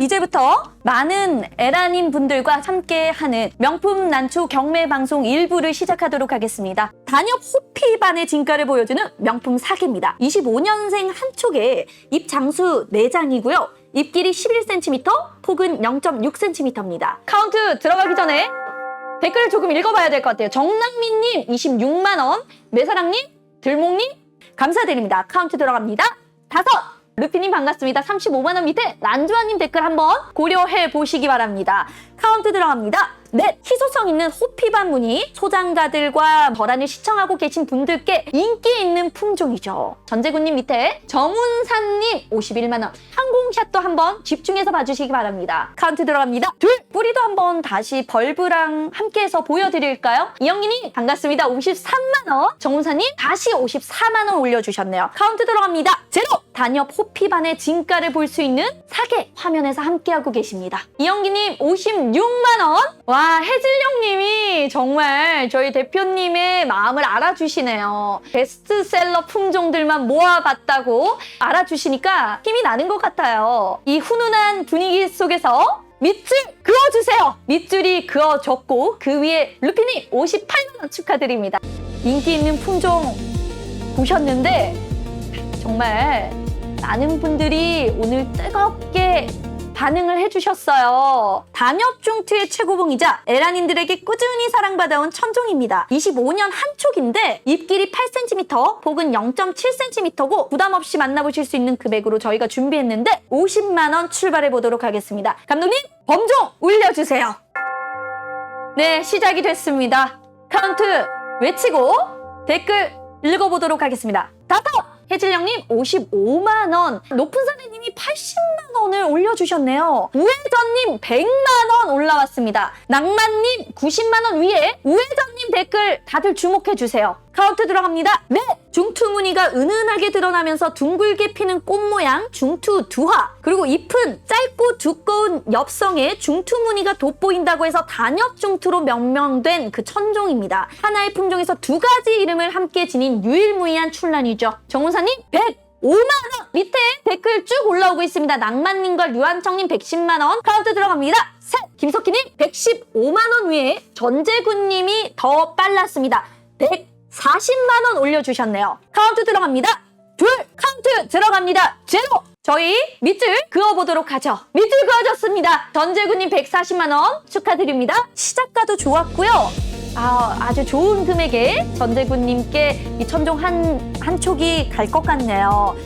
이제부터 많은 에라님 분들과 함께하는 명품 난초 경매 방송 일부를 시작하도록 하겠습니다. 단엽 호피반의 진가를 보여주는 명품 사계입니다. 25년생 한 촉에 잎 장수 4장이고요. 잎 길이 11cm, 폭은 0.6cm입니다. 카운트 들어가기 전에 댓글을 조금 읽어봐야 될 것 같아요. 정낙민님 26만원, 매사랑님, 들목님 감사드립니다. 카운트 들어갑니다. 다섯! 루피님 반갑습니다. 35만원 밑에 란주아님 댓글 한번 고려해 보시기 바랍니다. 카운트 들어갑니다. 넷! 희소성 있는 호피반 무늬 소장가들과 버란을 시청하고 계신 분들께 인기 있는 품종이죠. 전재구님 밑에 정운산님 51만원 항공샷도 한번 집중해서 봐주시기 바랍니다. 카운트 들어갑니다. 둘! 뿌리도 한번 다시 벌브랑 함께해서 보여드릴까요? 이영희님 반갑습니다. 53만원 정운사님 다시 54만원 올려주셨네요. 카운트 들어갑니다. 제로! 단엽 호피반의 진가를 볼 수 있는 사계 화면에서 함께하고 계십니다. 이영기님 56만원 와 해질령님이 정말 저희 대표님의 마음을 알아주시네요. 베스트셀러 품종들만 모아봤다고 알아주시니까 힘이 나는 것 같아요. 이 훈훈한 분위기 속에서 밑줄 그어주세요. 밑줄이 그어졌고 그 위에 루피님 58만원 축하드립니다. 인기 있는 품종 보셨는데 정말 많은 분들이 오늘 뜨겁게 반응을 해주셨어요. 단엽중투의 최고봉이자 에란인들에게 꾸준히 사랑받아온 천종입니다. 25년 한 촉인데 잎길이 8cm, 폭은 0.7cm고 부담 없이 만나보실 수 있는 금액으로 저희가 준비했는데 50만 원 출발해 보도록 하겠습니다. 감독님 범종 올려주세요. 네 시작이 됐습니다. 카운트 외치고 댓글 읽어보도록 하겠습니다. 다섯! 혜질령님 55만 원, 높은 사내님이 80만 원을 올려주셨네요. 우회전님 100만 원 올라왔습니다. 낭만님 90만 원 위에 우회전님 댓글 다들 주목해 주세요. 카운트 들어갑니다. 네, 중투 무늬가 은은하게 드러나면서 둥글게 피는 꽃 모양 중투 두화 그리고 잎은 짧고 두꺼운 엽성에 중투 무늬가 돋보인다고 해서 단엽 중투로 명명된 그 천종입니다. 하나의 품종에서 두 가지 이름을 함께 지닌 유일무이한 출란이죠. 정훈사님 105만 원 밑에 댓글 쭉 올라오고 있습니다. 낭만님과 류한청님 110만 원 카운트 들어갑니다. 셋 김석희님 115만 원 위에 전재군님이 더 빨랐습니다. 140만 원 올려주셨네요. 카운트 들어갑니다. 둘 카운트 들어갑니다. 제로 저희 밑줄 그어보도록 하죠. 밑줄 그어졌습니다. 전재군님 140만 원 축하드립니다. 시작가도 좋았고요. 아, 아주 좋은 금액에 전재군님께 이 천종 한, 한 촉이 갈 것 같네요.